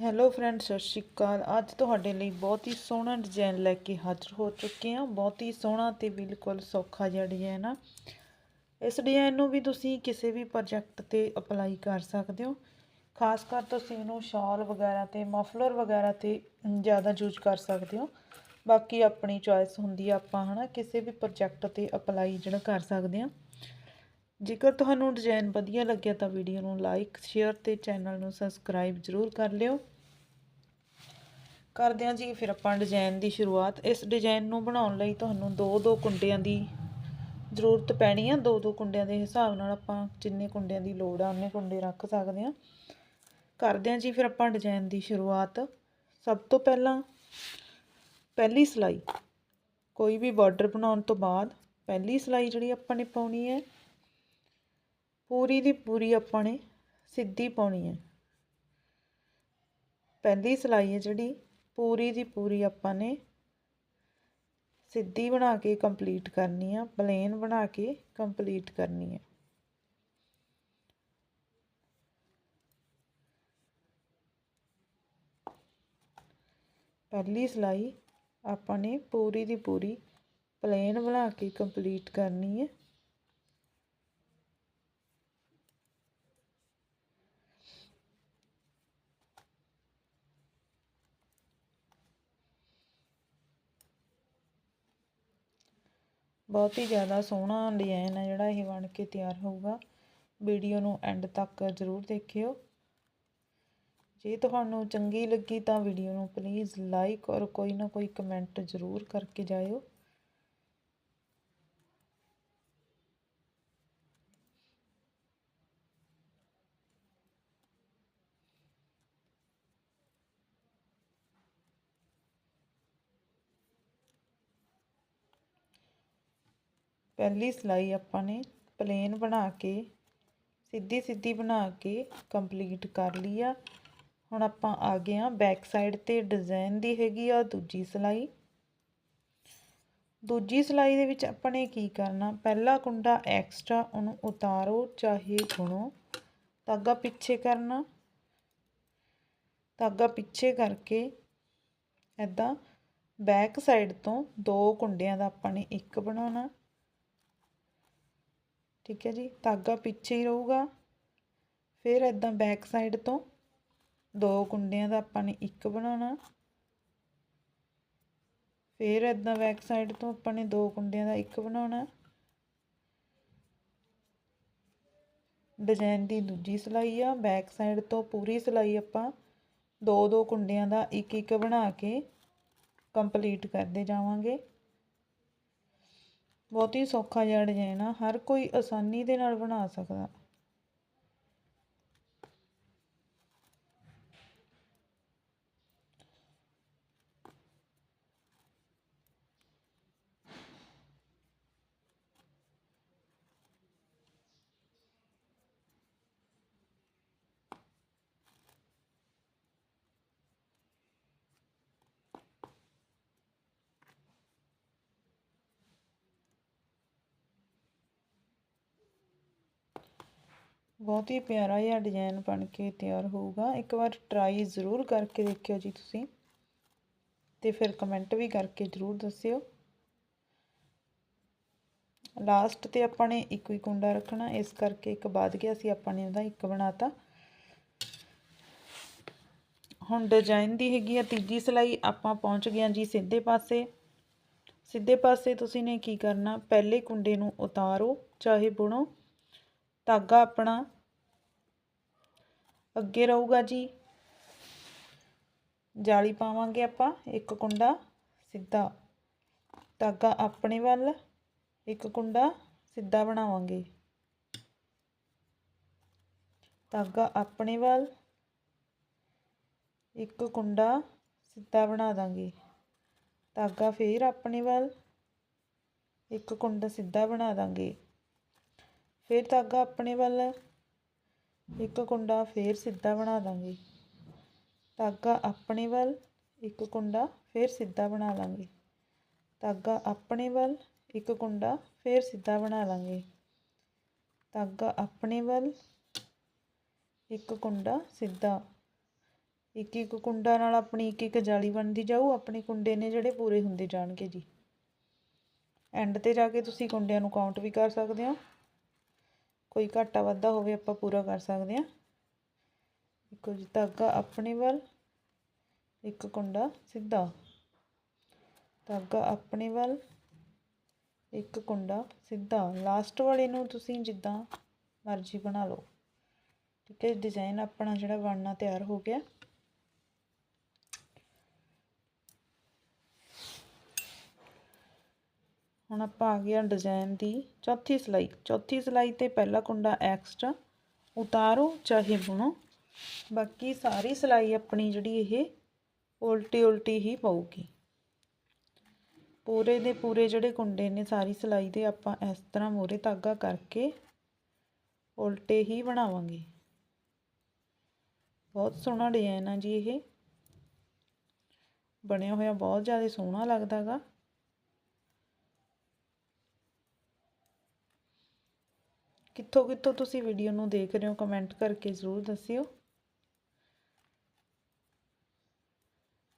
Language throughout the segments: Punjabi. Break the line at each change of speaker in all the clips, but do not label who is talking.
ਹੈਲੋ ਫਰੈਂਡ ਸਤਿ ਸ਼੍ਰੀ ਅਕਾਲ। ਅੱਜ ਤੁਹਾਡੇ ਲਈ ਬਹੁਤ ਹੀ ਸੋਹਣਾ ਡਿਜ਼ਾਈਨ ਲੈ ਕੇ ਹਾਜ਼ਰ ਹੋ ਚੁੱਕੇ ਹਾਂ। ਬਹੁਤ ਹੀ ਸੋਹਣਾ ਤੇ ਬਿਲਕੁਲ ਸੌਖਾ ਜਿਹਾ ਡਿਜ਼ਾਈਨ ਆ। ਇਸ ਡਿਜ਼ਾਈਨ ਨੂੰ ਵੀ ਤੁਸੀਂ ਕਿਸੇ ਵੀ ਪ੍ਰੋਜੈਕਟ ਤੇ ਅਪਲਾਈ ਕਰ ਸਕਦੇ ਹੋ। ਖਾਸ ਕਰ ਤੁਸੀਂ ਇਹਨੂੰ ਸ਼ਾਲ ਵਗੈਰਾ ਤੇ ਮਫਲਰ ਵਗੈਰਾ ਤੇ ਜ਼ਿਆਦਾ ਯੂਜ਼ ਕਰ ਸਕਦੇ ਹੋ। ਬਾਕੀ ਆਪਣੀ ਚੋਇਸ ਹੁੰਦੀ ਆ ਆਪਾਂ ਹਨਾ, ਕਿਸੇ ਵੀ ਪ੍ਰੋਜੈਕਟ ਤੇ ਅਪਲਾਈ ਜਿਹੜਾ ਕਰ ਸਕਦੇ ਹਾਂ। ਜੇਕਰ ਤੁਹਾਨੂੰ ਡਿਜ਼ਾਈਨ ਵਧੀਆ ਲੱਗਿਆ ਤਾਂ ਵੀਡੀਓ ਨੂੰ ਲਾਈਕ ਸ਼ੇਅਰ ਤੇ ਚੈਨਲ ਨੂੰ ਸਬਸਕ੍ਰਾਈਬ ਜ਼ਰੂਰ ਕਰ ਲਿਓ। ਕਰਦੇ ਹਾਂ ਜੀ, ਫਿਰ ਆਪਾਂ ਡਿਜ਼ਾਈਨ ਦੀ ਸ਼ੁਰੂਆਤ। ਇਸ ਡਿਜ਼ਾਈਨ ਨੂੰ ਬਣਾਉਣ ਲਈ ਤੁਹਾਨੂੰ ਦੋ ਦੋ ਕੁੰਡਿਆਂ ਦੀ ਜ਼ਰੂਰਤ ਪੈਣੀ ਆ। ਦੋ ਦੋ ਕੁੰਡਿਆਂ ਦੇ ਹਿਸਾਬ ਨਾਲ ਆਪਾਂ ਜਿੰਨੇ ਕੁੰਡਿਆਂ ਦੀ ਲੋੜ ਆ, ਉਹਨੇ ਕੁੰਡੇ ਰੱਖ ਸਕਦੇ ਹਾਂ। ਕਰਦੇ ਹਾਂ ਜੀ, ਫਿਰ ਆਪਾਂ ਡਿਜ਼ਾਈਨ ਦੀ ਸ਼ੁਰੂਆਤ। ਸਭ ਤੋਂ ਪਹਿਲਾਂ ਪਹਿਲੀ ਸਿਲਾਈ। ਕੋਈ ਵੀ ਬਾਰਡਰ ਬਣਾਉਣ ਤੋਂ ਬਾਅਦ ਪਹਿਲੀ ਸਿਲਾਈ ਜਿਹੜੀ ਆਪਾਂ ਨੇ ਪਾਉਣੀ ਹੈ ਪੂਰੀ ਦੀ ਪੂਰੀ ਆਪਾਂ ਨੇ ਸਿੱਧੀ ਪਾਉਣੀ ਹੈ। ਪਹਿਲੀ ਸਿਲਾਈ ਹੈ ਜਿਹੜੀ, ਪੂਰੀ ਦੀ ਪੂਰੀ ਆਪਾਂ ਨੇ ਸਿੱਧੀ ਬਣਾ ਕੇ ਕੰਪਲੀਟ ਕਰਨੀ ਆ ਪਲੇਨ ਬਣਾ ਕੇ ਕੰਪਲੀਟ ਕਰਨੀ ਹੈ। ਪਹਿਲੀ ਸਿਲਾਈ ਆਪਾਂ ਨੇ ਪੂਰੀ ਦੀ ਪੂਰੀ ਪਲੇਨ ਬਣਾ ਕੇ ਕੰਪਲੀਟ ਕਰਨੀ ਹੈ। ਬਹੁਤ ਹੀ ਜ਼ਿਆਦਾ ਸੋਹਣਾ ਡਿਜ਼ਾਈਨ ਹੈ ਜਿਹੜਾ ਇਹ ਬਣ ਕੇ ਤਿਆਰ ਹੋਊਗਾ। ਵੀਡੀਓ ਨੂੰ ਐਂਡ ਤੱਕ ਜ਼ਰੂਰ ਦੇਖਿਓ। ਜੇ ਤੁਹਾਨੂੰ ਚੰਗੀ ਲੱਗੀ ਤਾਂ ਵੀਡੀਓ ਨੂੰ ਪਲੀਜ਼ ਲਾਈਕ ਔਰ ਕੋਈ ਨਾ ਕੋਈ ਕਮੈਂਟ ਜ਼ਰੂਰ ਕਰਕੇ ਜਾਇਓ। ਪਹਿਲੀ ਸਿਲਾਈ ਆਪਾਂ ਨੇ ਪਲੇਨ ਬਣਾ ਕੇ ਸਿੱਧੀ ਸਿੱਧੀ ਬਣਾ ਕੇ ਕੰਪਲੀਟ ਕਰ ਲਈ ਆ। ਹੁਣ ਆਪਾਂ ਆ ਗਏ ਆ ਬੈਕ ਸਾਈਡ ਤੇ ਡਿਜ਼ਾਈਨ ਦੀ ਹੈਗੀ ਆ ਦੂਜੀ ਸਿਲਾਈ। ਦੂਜੀ ਸਿਲਾਈ ਦੇ ਵਿੱਚ ਆਪਾਂ ਨੇ ਕੀ ਕਰਨਾ, ਪਹਿਲਾ ਕੁੰਡਾ ਐਕਸਟਰਾ ਉਹਨੂੰ ਉਤਾਰੋ, ਚਾਹੇ ਗੁਣੋ ਧਾਗਾ ਪਿੱਛੇ ਕਰਨਾ। ਧਾਗਾ ਪਿੱਛੇ ਕਰਕੇ ਐਦਾਂ ਬੈਕ ਸਾਈਡ ਤੋਂ ਦੋ ਕੁੰਡਿਆਂ ਦਾ ਆਪਾਂ ਨੇ ਇੱਕ ਬਣਾਉਣਾ। ਠੀਕ ਹੈ ਜੀ, ਧਾਗਾ ਪਿੱਛੇ ਹੀ ਰਹੂਗਾ। ਫਿਰ ਇਦਾਂ ਬੈਕ ਸਾਈਡ ਤੋਂ ਦੋ ਕੁੰਡਿਆਂ ਦਾ ਆਪਾਂ ਨੇ ਇੱਕ ਬਣਾਉਣਾ। ਫਿਰ ਇਦਾਂ ਬੈਕ ਸਾਈਡ ਤੋਂ ਆਪਾਂ ਨੇ ਦੋ ਕੁੰਡਿਆਂ ਦਾ ਇੱਕ ਬਣਾਉਣਾ। ਡਿਜ਼ਾਈਨ ਦੀ ਦੂਜੀ ਸਿਲਾਈ ਆ ਬੈਕ ਸਾਈਡ ਤੋਂ ਪੂਰੀ ਸਿਲਾਈ ਆਪਾਂ ਦੋ ਦੋ ਕੁੰਡਿਆਂ ਦਾ ਇੱਕ ਇੱਕ ਬਣਾ ਕੇ ਕੰਪਲੀਟ ਕਰਦੇ ਜਾਵਾਂਗੇ। ਬਹੁਤ ਹੀ ਸੌਖਾ ਜਿਹਾ ਡਿਜ਼ਾਇਨ ਆ ਹਰ ਕੋਈ ਆਸਾਨੀ ਦੇ ਨਾਲ ਬਣਾ ਸਕਦਾ। ਬਹੁਤ ਹੀ ਪਿਆਰਾ ਜਿਹਾ ਡਿਜ਼ਾਈਨ ਬਣ ਕੇ ਤਿਆਰ ਹੋਊਗਾ। ਇੱਕ ਵਾਰ ਟਰਾਈ ਜ਼ਰੂਰ ਕਰਕੇ ਦੇਖਿਓ ਜੀ ਤੁਸੀਂ ਤੇ ਫਿਰ ਕਮੈਂਟ ਵੀ ਕਰਕੇ ਜ਼ਰੂਰ ਦੱਸਿਓ। ਲਾਸਟ ਤੇ ਆਪਾਂ ਨੇ ਇੱਕੋ ਹੀ ਕੁੰਡਾ ਰੱਖਣਾ, ਇਸ ਕਰਕੇ ਇੱਕ ਵੱਧ ਗਿਆ ਸੀ, ਆਪਾਂ ਨੇ ਉਹਦਾ ਇੱਕ ਬਣਾਤਾ। ਹੁਣ ਡਿਜ਼ਾਈਨ ਦੀ ਹੈਗੀ ਆ ਤੀਜੀ ਸਿਲਾਈ, ਆਪਾਂ ਪਹੁੰਚ ਗਏ ਜੀ ਸਿੱਧੇ ਪਾਸੇ। ਸਿੱਧੇ ਪਾਸੇ ਤੁਸੀਂ ਨੇ ਕੀ ਕਰਨਾ, ਪਹਿਲੇ ਕੁੰਡੇ ਨੂੰ ਉਤਾਰੋ, ਚਾਹੇ ਬੁਣੋ। ਧਾਗਾ ਆਪਣਾ। ਅੱਗੇ ਰਹੂਗਾ ਜੀ। ਜਾਲੀ ਪਾਵਾਂਗੇ ਆਪਾਂ, ਇੱਕ ਕੁੰਡਾ ਸਿੱਧਾ। ਧਾਗਾ ਆਪਣੇ ਵੱਲ, ਇੱਕ ਕੁੰਡਾ ਸਿੱਧਾ ਬਣਾਵਾਂਗੇ। ਧਾਗਾ ਆਪਣੇ ਵੱਲ, ਇੱਕ ਕੁੰਡਾ ਸਿੱਧਾ ਬਣਾ ਦਾਂਗੇ। ਧਾਗਾ ਫੇਰ ਆਪਣੇ ਵੱਲ, ਇੱਕ ਕੁੰਡਾ ਸਿੱਧਾ ਬਣਾ ਦਾਂਗੇ। ਫਿਰ ਧਾਗਾ ਆਪਣੇ ਵੱਲ ਇੱਕ ਕੁੰਡਾ ਫੇਰ ਸਿੱਧਾ ਬਣਾ ਦਾਂਗੇ। ਧਾਗਾ ਆਪਣੇ ਵੱਲ, ਇੱਕ ਕੁੰਡਾ ਫੇਰ ਸਿੱਧਾ ਬਣਾ ਲਾਂਗੇ। ਧਾਗਾ ਆਪਣੇ ਵੱਲ, ਇੱਕ ਕੁੰਡਾ ਫੇਰ ਸਿੱਧਾ ਬਣਾ ਲਾਂਗੇ। ਧਾਗਾ ਆਪਣੇ ਵੱਲ, ਇੱਕ ਕੁੰਡਾ ਸਿੱਧਾ। ਇੱਕ ਇੱਕ ਕੁੰਡਾ ਨਾਲ ਆਪਣੀ ਇੱਕ ਇੱਕ ਜਾਲੀ ਬਣਦੀ ਜਾਊ, ਆਪਣੇ ਕੁੰਡੇ ਨੇ ਜਿਹੜੇ ਪੂਰੇ ਹੁੰਦੇ ਜਾਣਗੇ ਜੀ। ਐਂਡ ਤੇ ਜਾ ਕੇ ਤੁਸੀਂ ਕੁੰਡਿਆਂ ਨੂੰ ਕਾਊਂਟ ਵੀ ਕਰ ਸਕਦੇ ਹੋ। ਕੋਈ ਘਾਟਾ ਵਾਧਾ ਹੋਵੇ ਆਪਾਂ ਪੂਰਾ ਕਰ ਸਕਦੇ ਹਾਂ। ਇੱਕੋ ਜੀ, ਧਾਗਾ ਆਪਣੇ ਵੱਲ, ਇੱਕ ਕੁੰਡਾ ਸਿੱਧਾ। ਧਾਗਾ ਆਪਣੇ ਵੱਲ, ਇੱਕ ਕੁੰਡਾ ਸਿੱਧਾ। ਲਾਸਟ ਵਾਲੇ ਨੂੰ ਤੁਸੀਂ ਜਿੱਦਾਂ ਮਰਜ਼ੀ ਬਣਾ ਲਓ। ਠੀਕ ਹੈ ਡਿਜ਼ਾਈਨ ਆਪਣਾ ਜਿਹੜਾ ਬਣਨਾ ਤਿਆਰ ਹੋ ਗਿਆ। ਹੁਣ ਆਪਾਂ ਆ ਗਿਆ ਡਿਜ਼ਾਈਨ ਦੀ ਚੌਥੀ ਸਲਾਈ। ਚੌਥੀ ਸਲਾਈ ਤੇ ਪਹਿਲਾ ਕੁੰਡਾ ਐਕਸਟਰਾ ਉਤਾਰੋ ਚਾਹੇ ਬੁਣੋ। ਬਾਕੀ ਸਾਰੀ ਸਲਾਈ ਆਪਣੀ ਜਿਹੜੀ ਇਹ ਉਲਟੀ ਉਲਟੀ ਹੀ ਪਊਗੀ। ਪੂਰੇ ਦੇ ਪੂਰੇ ਜਿਹੜੇ ਕੁੰਡੇ ਨੇ ਸਾਰੀ ਸਲਾਈ ਦੇ ਆਪਾਂ ਇਸ ਤਰ੍ਹਾਂ ਮੋਰੇ ਧਾਗਾ ਕਰਕੇ ਉਲਟੇ ਹੀ ਬਣਾਵਾਂਗੇ। ਬਹੁਤ ਸੋਹਣਾ ਡਿਜ਼ਾਈਨ ਆ ਜੀ ਇਹ। ਬਣਿਆ ਹੋਇਆ ਬਹੁਤ ਜ਼ਿਆਦਾ ਸੋਹਣਾ ਲੱਗਦਾਗਾ ਕਿੱਥੋਂ ਕਿੱਥੋਂ ਤੁਸੀਂ ਵੀਡੀਓ ਨੂੰ ਦੇਖ ਰਹੇ ਹੋ ਕਮੈਂਟ ਕਰਕੇ ਜ਼ਰੂਰ ਦੱਸਿਓ।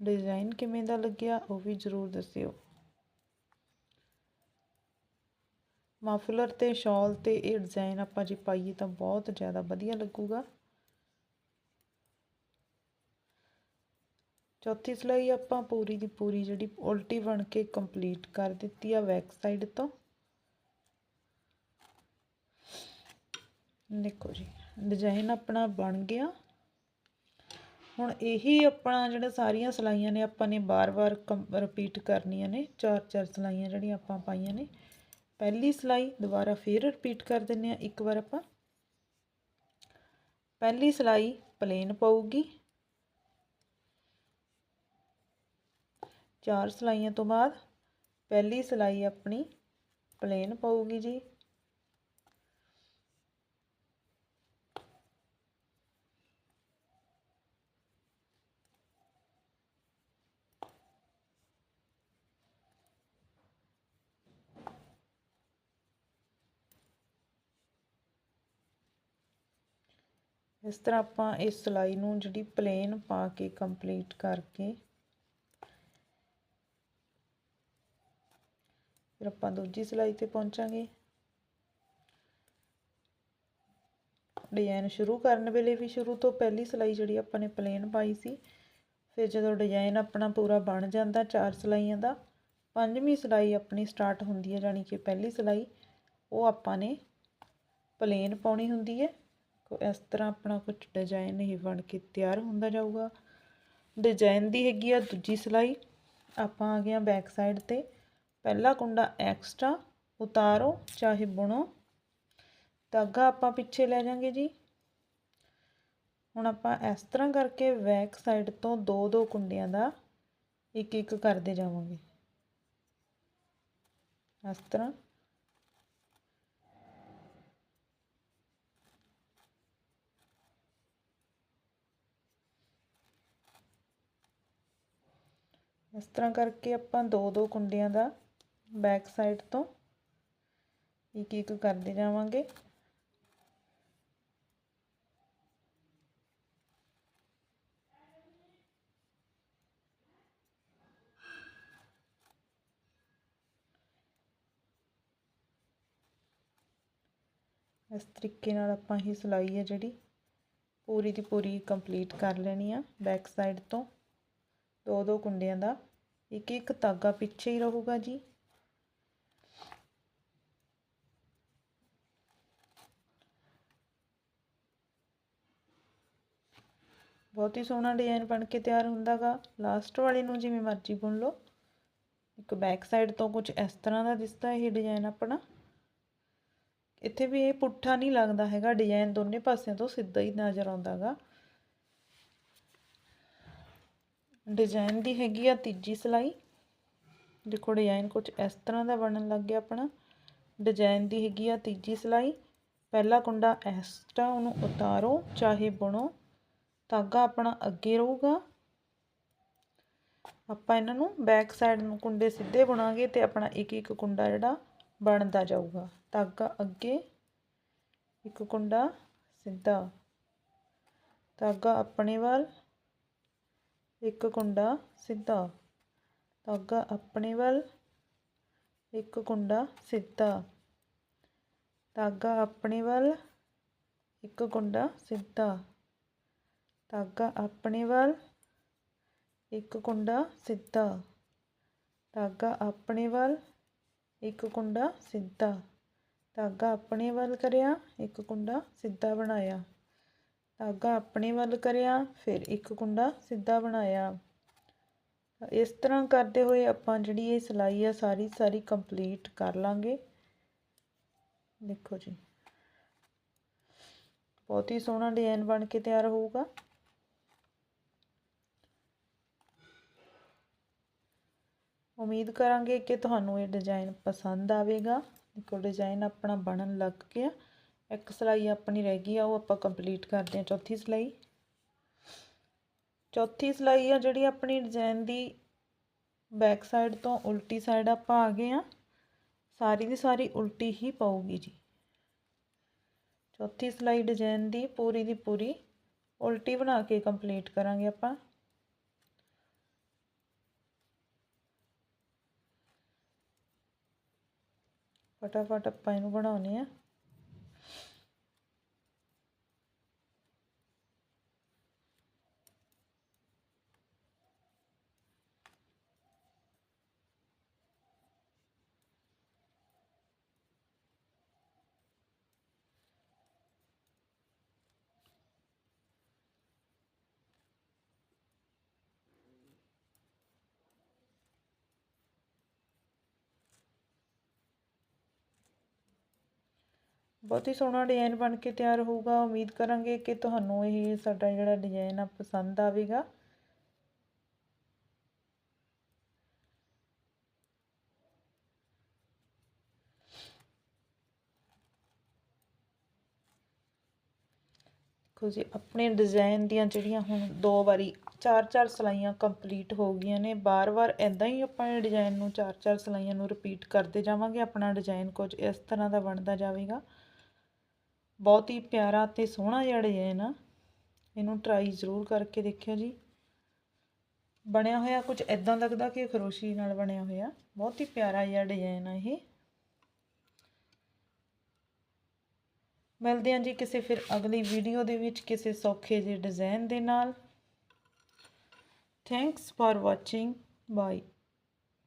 ਡਿਜ਼ਾਈਨ ਕਿਵੇਂ ਦਾ ਲੱਗਿਆ, ਉਹ ਵੀ ਜ਼ਰੂਰ ਦੱਸਿਓ। ਮਾਫਲਰ ਤੇ ਸ਼ਾਲ ਤੇ ਇਹ ਡਿਜ਼ਾਈਨ ਆਪਾਂ ਜੇ ਪਾਈਏ ਤਾਂ ਬਹੁਤ ਜ਼ਿਆਦਾ ਵਧੀਆ ਲੱਗੂਗਾ। ਚੌਥੀ ਸਲਾਈ ਆਪਾਂ ਪੂਰੀ ਦੀ ਪੂਰੀ ਜਿਹੜੀ ਉਲਟੀ ਬਣ ਕੇ ਕੰਪਲੀਟ ਕਰ ਦਿੱਤੀ ਆ ਬੈਕ ਸਾਈਡ ਤੋਂ। ਦੇਖੋ ਜੀ ਡਿਜ਼ਾਈਨ ਆਪਣਾ ਬਣ ਗਿਆ। ਹੁਣ ਇਹੀ ਆਪਣਾ ਜਿਹੜਾ ਸਾਰੀਆਂ ਸਲਾਈਆਂ ਨੇ, ਆਪਾਂ ਨੇ ਬਾਰ-ਬਾਰ ਰਿਪੀਟ ਕਰਨੀਆਂ ਨੇ, ਚਾਰ ਚਾਰ ਸਲਾਈਆਂ ਜਿਹੜੀਆਂ ਆਪਾਂ ਪਾਈਆਂ ਨੇ। ਪਹਿਲੀ ਸਲਾਈ ਦੁਬਾਰਾ ਫੇਰ ਰਿਪੀਟ ਕਰ ਦਿੰਨੇ ਆ ਇੱਕ ਵਾਰ ਆਪਾਂ। ਪਹਿਲੀ ਸਲਾਈ ਪਲੇਨ ਪਾਉਗੀ ਚਾਰ ਸਲਾਈਆਂ ਤੋਂ ਬਾਅਦ ਪਹਿਲੀ ਸਲਾਈ ਆਪਣੀ ਪਲੇਨ ਪਾਉਗੀ ਜੀ। ਇਸ ਤਰ੍ਹਾਂ ਆਪਾਂ ਇਸ ਸਿਲਾਈ ਨੂੰ ਜਿਹੜੀ ਪਲੇਨ ਪਾ ਕੇ ਕੰਪਲੀਟ ਕਰਕੇ ਫਿਰ ਆਪਾਂ ਦੂਜੀ ਸਿਲਾਈ ਤੇ ਪਹੁੰਚਾਂਗੇ। ਡਿਜ਼ਾਈਨ ਸ਼ੁਰੂ ਕਰਨ ਵੇਲੇ ਵੀ ਸ਼ੁਰੂ ਤੋਂ ਪਹਿਲੀ ਸਿਲਾਈ ਜਿਹੜੀ ਆਪਾਂ ਨੇ ਪਲੇਨ ਪਾਈ ਸੀ। ਫਿਰ ਜਦੋਂ ਡਿਜ਼ਾਈਨ ਆਪਣਾ ਪੂਰਾ ਬਣ ਜਾਂਦਾ ਚਾਰ ਸਿਲਾਈਆਂ ਦਾ, ਪੰਜਵੀਂ ਸਿਲਾਈ ਆਪਣੀ ਸਟਾਰਟ ਹੁੰਦੀ ਹੈ ਜਾਨੀ ਕਿ ਪਹਿਲੀ ਸਿਲਾਈ, ਉਹ ਆਪਾਂ ਨੇ ਪਲੇਨ ਪਾਉਣੀ ਹੁੰਦੀ ਹੈ। ਇਸ ਤਰ੍ਹਾਂ ਆਪਣਾ ਕੁਝ ਡਿਜ਼ਾਈਨ ਇਹ ਬਣ ਕੇ ਤਿਆਰ ਹੁੰਦਾ ਜਾਊਗਾ। ਡਿਜ਼ਾਈਨ ਦੀ ਹੈਗੀ ਆ ਦੂਜੀ ਸਲਾਈ। ਆਪਾਂ ਆ ਗਏ ਆ ਬੈਕ ਸਾਈਡ ਤੇ। ਪਹਿਲਾ ਕੁੰਡਾ ਐਕਸਟਰਾ ਉਤਾਰੋ, ਚਾਹੇ ਬੁਣੋ। ਧਾਗਾ ਆਪਾਂ ਪਿੱਛੇ ਲੈ ਜਾਾਂਗੇ ਜੀ। ਹੁਣ ਆਪਾਂ ਇਸ ਤਰ੍ਹਾਂ ਕਰਕੇ ਬੈਕ ਸਾਈਡ ਤੋਂ ਦੋ ਦੋ ਕੁੰਡਿਆਂ ਦਾ ਇੱਕ ਇੱਕ ਕਰਦੇ ਜਾਵਾਂਗੇ। ਇਸ ਤਰ੍ਹਾਂ। ਇਸ ਤਰ੍ਹਾਂ ਕਰਕੇ ਆਪਾਂ ਦੋ ਦੋ ਕੁੰਡਿਆਂ ਦਾ ਬੈਕ ਸਾਈਡ ਤੋਂ ਇੱਕ ਇੱਕ ਕਰਦੇ ਜਾਵਾਂਗੇ। ਇਸ ਤਰੀਕੇ ਨਾਲ ਆਪਾਂ ਹੀ ਸਿਲਾਈ ਹੈ ਜਿਹੜੀ ਪੂਰੀ ਦੀ ਪੂਰੀ ਕੰਪਲੀਟ ਕਰ ਲੈਣੀ ਆ ਬੈਕ ਸਾਈਡ ਤੋਂ। ਦੋ ਦੋ ਕੁੰਡਿਆਂ ਦਾ ਇੱਕ ਇੱਕ ਧਾਗਾ ਪਿੱਛੇ ਹੀ ਰਹੂਗਾ ਜੀ। ਬਹੁਤ ਹੀ ਸੋਹਣਾ ਡਿਜ਼ਾਈਨ ਬਣ ਕੇ ਤਿਆਰ ਹੁੰਦਾਗਾ। ਲਾਸਟ ਵਾਲੇ ਨੂੰ ਜਿਵੇਂ ਮਰਜ਼ੀ ਬੁਣ ਲਓ। ਇੱਕ ਬੈਕ ਸਾਈਡ ਤੋਂ ਕੁਝ ਇਸ ਤਰ੍ਹਾਂ ਦਾ ਦਿਸਦਾ ਇਹ ਡਿਜ਼ਾਈਨ ਆਪਣਾ। ਇੱਥੇ ਵੀ ਇਹ ਪੁੱਠਾ ਨਹੀਂ ਲੱਗਦਾ ਹੈਗਾ। ਡਿਜ਼ਾਈਨ ਦੋਨੇ ਪਾਸਿਆਂ ਤੋਂ ਸਿੱਧਾ ਹੀ ਨਜ਼ਰ ਆਉਂਦਾਗਾ। ਡਿਜ਼ਾਈਨ ਦੀ ਹੈਗੀ ਆ ਤੀਜੀ ਸਲਾਈ। ਦੇਖੋ ਡਿਜ਼ਾਈਨ ਕੁਝ ਇਸ ਤਰ੍ਹਾਂ ਦਾ ਬਣਨ ਲੱਗ ਗਿਆ ਆਪਣਾ। ਡਿਜ਼ਾਈਨ ਦੀ ਹੈਗੀ ਆ ਤੀਜੀ ਸਲਾਈ। ਪਹਿਲਾ ਕੁੰਡਾ ਐਕਸਟਰਾ ਉਹਨੂੰ ਉਤਾਰੋ, ਚਾਹੇ ਬੁਣੋ। ਧਾਗਾ ਆਪਣਾ ਅੱਗੇ ਰਹੂਗਾ। ਆਪਾਂ ਇਹਨਾਂ ਨੂੰ ਬੈਕ ਸਾਈਡ ਨੂੰ ਕੁੰਡੇ ਸਿੱਧੇ ਬੁਣਾਂਗੇ ਤੇ ਆਪਣਾ ਇੱਕ ਇੱਕ ਕੁੰਡਾ ਜਿਹੜਾ ਬਣਦਾ ਜਾਊਗਾ। ਧਾਗਾ ਅੱਗੇ, ਇੱਕ ਕੁੰਡਾ ਸਿੱਧਾ। ਧਾਗਾ ਆਪਣੇ ਵੱਲ। ਇੱਕ ਕੁੰਡਾ ਸਿੱਧਾ। ਧਾਗਾ ਆਪਣੇ ਵੱਲ, ਇੱਕ ਕੁੰਡਾ ਸਿੱਧਾ। ਧਾਗਾ ਆਪਣੇ ਵੱਲ, ਇੱਕ ਕੁੰਡਾ ਸਿੱਧਾ। ਧਾਗਾ ਆਪਣੇ ਵੱਲ, ਇੱਕ ਕੁੰਡਾ ਸਿੱਧਾ। ਧਾਗਾ ਆਪਣੇ ਵੱਲ, ਇੱਕ ਕੁੰਡਾ ਸਿੱਧਾ। ਧਾਗਾ ਆਪਣੇ ਵੱਲ ਕਰਿਆ, ਇੱਕ ਕੁੰਡਾ ਸਿੱਧਾ ਬਣਾਇਆ। ਧਾਗਾ ਆਪਣੇ ਵੱਲ ਕਰਿਆ, ਫਿਰ ਇੱਕ ਕੁੰਡਾ ਸਿੱਧਾ ਬਣਾਇਆ। ਇਸ ਤਰ੍ਹਾਂ ਕਰਦੇ ਹੋਏ ਆਪਾਂ ਜਿਹੜੀ ਇਹ ਸਿਲਾਈ ਆ, ਸਾਰੀ ਸਾਰੀ ਕੰਪਲੀਟ ਕਰ ਲਾਂਗੇ। ਦੇਖੋ ਜੀ। ਬਹੁਤ ਹੀ ਸੋਹਣਾ ਡਿਜ਼ਾਈਨ ਬਣ ਕੇ ਤਿਆਰ ਹੋਊਗਾ। ਉਮੀਦ ਕਰਾਂਗੇ ਕਿ ਤੁਹਾਨੂੰ ਇਹ ਡਿਜ਼ਾਈਨ ਪਸੰਦ ਆਵੇਗਾ। ਦੇਖੋ ਡਿਜ਼ਾਈਨ ਆਪਣਾ ਬਣਨ ਲੱਗ ਗਿਆ। ਇੱਕ ਸਿਲਾਈ ਆਪਣੀ ਰਹਿ ਗਈ ਆ, ਉਹ ਆਪਾਂ ਕੰਪਲੀਟ ਕਰਦੇ ਹਾਂ ਚੌਥੀ ਸਿਲਾਈ। ਚੌਥੀ ਸਿਲਾਈ ਆ ਜਿਹੜੀ ਆਪਣੀ ਡਿਜ਼ਾਈਨ ਦੀ ਬੈਕ ਸਾਈਡ ਤੋਂ ਉਲਟੀ ਸਾਈਡ ਆਪਾਂ ਆ ਗਏ ਆ ਸਾਰੀ ਦੀ ਸਾਰੀ ਉਲਟੀ ਹੀ ਪਾਉਗੀ ਜੀ। ਚੌਥੀ ਸਿਲਾਈ ਡਿਜ਼ਾਈਨ ਦੀ ਪੂਰੀ ਦੀ ਪੂਰੀ ਉਲਟੀ ਬਣਾ ਕੇ ਕੰਪਲੀਟ ਕਰਾਂਗੇ ਆਪਾਂ। ਫਟਾਫਟ ਆਪਾਂ ਇਹਨੂੰ ਬਣਾਉਨੇ ਆ ਬਹੁਤ ਹੀ ਸੋਹਣਾ ਡਿਜ਼ਾਈਨ ਬਣ ਕੇ ਤਿਆਰ ਹੋਊਗਾ। ਉਮੀਦ ਕਰਾਂਗੇ ਕਿ ਤੁਹਾਨੂੰ ਇਹ ਸਾਡਾ ਜਿਹੜਾ ਡਿਜ਼ਾਈਨ ਆ ਪਸੰਦ ਆਵੇਗਾ। ਦੇਖੋ ਜੀ, ਆਪਣੇ ਡਿਜ਼ਾਈਨ ਦੀਆਂ ਜਿਹੜੀਆਂ ਹੁਣ ਦੋ ਵਾਰੀ ਚਾਰ ਚਾਰ ਸਲਾਈਆਂ ਕੰਪਲੀਟ ਹੋ ਗਈਆਂ ਨੇ। ਬਾਰ-ਬਾਰ ਐਦਾਂ ਹੀ ਆਪਾਂ ਇਹ ਡਿਜ਼ਾਈਨ ਨੂੰ ਚਾਰ ਚਾਰ ਸਲਾਈਆਂ ਨੂੰ ਰਿਪੀਟ ਕਰਦੇ ਜਾਵਾਂਗੇ। ਆਪਣਾ ਡਿਜ਼ਾਈਨ ਕੁਝ ਇਸ ਤਰ੍ਹਾਂ ਦਾ ਬਣਦਾ ਜਾਵੇਗਾ। ਬਹੁਤ ਹੀ ਪਿਆਰਾ ਤੇ ਸੋਹਣਾ ਜਿਹਾ ਡਿਜ਼ਾਈਨ ਆ ਇਹਨੂੰ ਟਰਾਈ ਜ਼ਰੂਰ ਕਰਕੇ ਦੇਖਿਓ ਜੀ। ਬਣਿਆ ਹੋਇਆ ਕੁਝ ਐਦਾਂ ਲੱਗਦਾ ਕਿ ਖਰੋਸ਼ੀ ਨਾਲ ਬਣਿਆ ਹੋਇਆ। ਬਹੁਤ ਹੀ ਪਿਆਰਾ ਜਿਹਾ ਡਿਜ਼ਾਈਨ ਆ ਇਹ। ਮਿਲਦੇ ਹਾਂ ਜੀ ਕਿਸੇ ਫਿਰ ਅਗਲੀ ਵੀਡੀਓ ਦੇ ਵਿੱਚ ਕਿਸੇ ਸੌਖੇ ਜਿਹੇ ਡਿਜ਼ਾਈਨ ਦੇ ਨਾਲ। Thanks for watching bye